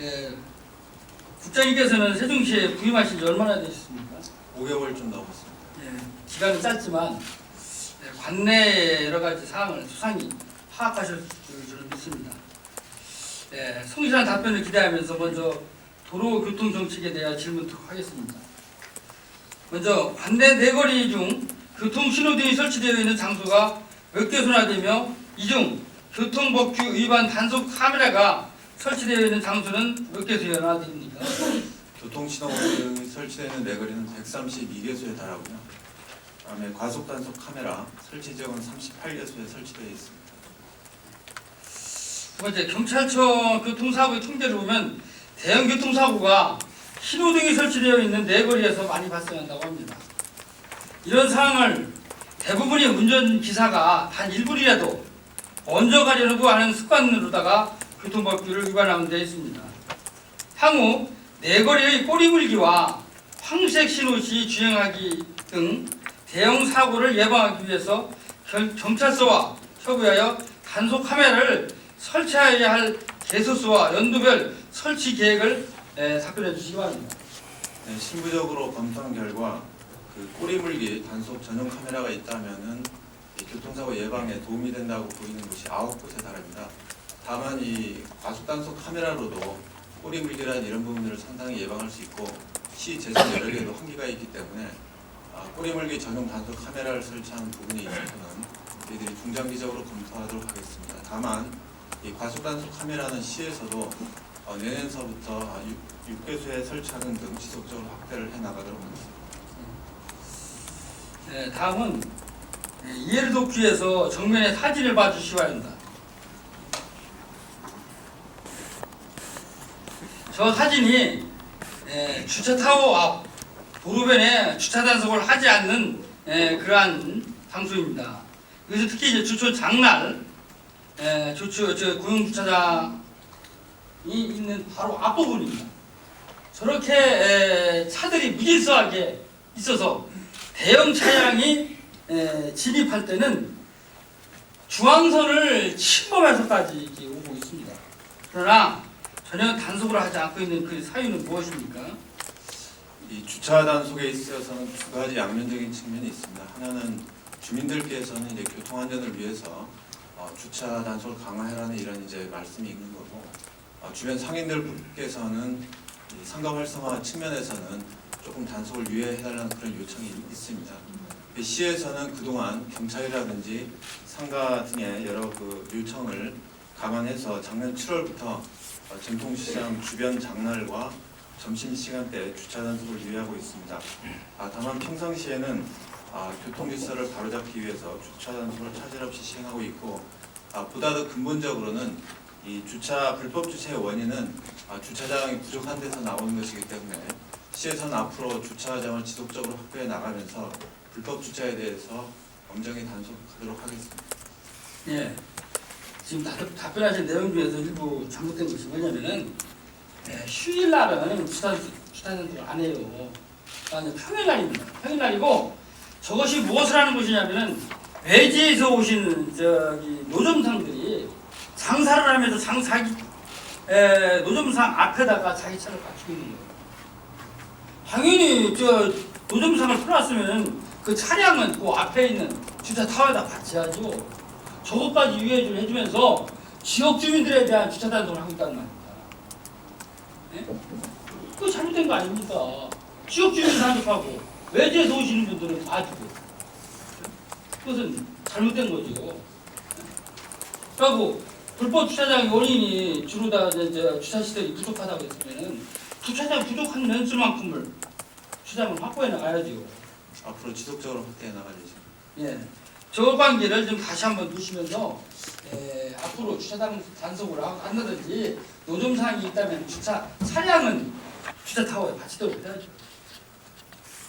예, 국장님께서는 세종시에 부임하신 지 얼마나 되셨습니까? 5개월 좀 넘었습니다. 예, 기간은 짧지만 예, 관내 여러 가지 사항을 수상히 파악하실 줄 믿습니다. 예, 성실한 답변을 기대하면서 먼저 도로 교통 정책에 대한 질문토록 하겠습니다. 먼저 관내 네거리 중 교통 신호등이 설치되어 있는 장소가 몇 개 소나 되며 이 중 교통법규 위반 단속 카메라가 설치되어 있는 장소는 몇 개소나 됩니까? 교통신호등이 설치되는 레거리는 132개소에 달하고요. 그다음에 과속단속 카메라 설치 지역은 38개소에 설치되어 있습니다. 두 번째 경찰청 교통사고의 통계를 보면 대형 교통사고가 신호등이 설치되어 있는 내거리에서 많이 발생한다고 합니다. 이런 상황을 대부분의 운전기사가 단 1분이라도 먼저 가려고 하는 습관으로다가 교통법규를 위반하는 데 있습니다. 향후 내거리의 꼬리물기와 황색 신호 시 주행하기 등 대형 사고를 예방하기 위해서 결- 경찰서와 협의하여 단속 카메라를 설치해야 할 개소수와 연도별 설치 계획을 에, 답변해 주시기 바랍니다. 네, 신부적으로 검토한 결과 그 꼬리물기 단속 전용 카메라가 있다면은 이 교통사고 예방에 도움이 된다고 보이는 곳이 9곳에 달합니다. 다만 이 과속단속 카메라로도 꼬리 물기란 이런 부분들을 상당히 예방할 수 있고 시 재정 여러 개도 한계가 있기 때문에 아, 꼬리 물기 전용 단속 카메라를 설치하는 부분에 있어서는 저희들이 중장기적으로 검토하도록 하겠습니다. 다만 이 과속단속 카메라는 시에서도 어, 내년서부터 6, 개소에 설치하는 등 지속적으로 확대를 해 나가도록 하겠습니다. 네, 다음은 에, 이해를 돕기 위해서 정면에 사진을 봐주시기 바랍니다. 저 사진이 에, 주차 타워 앞 도로변에 주차 단속을 하지 않는 에, 그러한 장소입니다. 그래서 특히 이제 주초 장날 에, 주초 저 구용 주차장이 있는 바로 앞부분입니다. 저렇게 에, 차들이 무질서하게 있어서 대형 차량이 에, 진입할 때는 중앙선을 침범해서까지 오고 있습니다. 그러나 전혀 단속을 하지 않고 있는 그 사유는 무엇입니까? 이 주차 단속에 있어서는 두 가지 양면적인 측면이 있습니다. 하나는 주민들께서는 이제 교통 안전을 위해서 어, 주차 단속을 강화해라는 이런 이제 말씀이 있는 거고 어, 주변 상인들께서는 이 상가 활성화 측면에서는 조금 단속을 유예해달라는 그런 요청이 있습니다. 그 시에서는 그동안 경찰이라든지 상가 등의 여러 그 요청을 감안해서 작년 7월부터 어, 전통시장 주변 장날과 점심 시간대 주차 단속을 유예하고 있습니다. 아, 다만 평상시에는 아, 교통 질서를 바로잡기 위해서 주차 단속을 차질 없이 시행하고 있고 아, 보다 더 근본적으로는 이 주차 불법 주차의 원인은 아, 주차장이 부족한 데서 나오는 것이기 때문에 시에서는 앞으로 주차장을 지속적으로 확보해 나가면서 불법 주차에 대해서 엄정히 단속하도록 하겠습니다. 예. 지금 답- 답변하신 내용 중에서 일부 잘못된 것이 뭐냐면은 예, 휴일 날은 주차 주차 단속을 안 해요. 그러니까 평일 날입니다. 평일 날이고 저것이 무엇을 하는 것이냐면은 외지에서 오신 저기 노점상들이 장사를 하면서 장사기 에, 노점상 앞에다가 자기 차를 갖추고 있는 거예요. 당연히 저 노점상을 풀었으면 그 차량은 그 앞에 있는 주차 타워에다 받쳐야죠. 저것까지 유예를 해주면서 지역 주민들에 대한 주차 단속을 하고 있다는 말입니다. 예? 그거 잘못된 거 아닙니까? 지역 주민 단속하고 외지에서 오시는 분들은 봐주고 그것은 잘못된 거죠. 그리고 불법 주차장 원인이 주로 다 이제 저 주차 시설이 부족하다고 했으면은 주차장 부족한 면수만큼을 주차장을 확보해 나가야죠. 앞으로 지속적으로 확대해 예정입니다. 예. 저 관계를 좀 다시 한번 두시면서 에, 앞으로 주차장 단속을 하- 한다든지 노점사항이 있다면 주차 차량은 주차 타워에 받치도록 해야죠.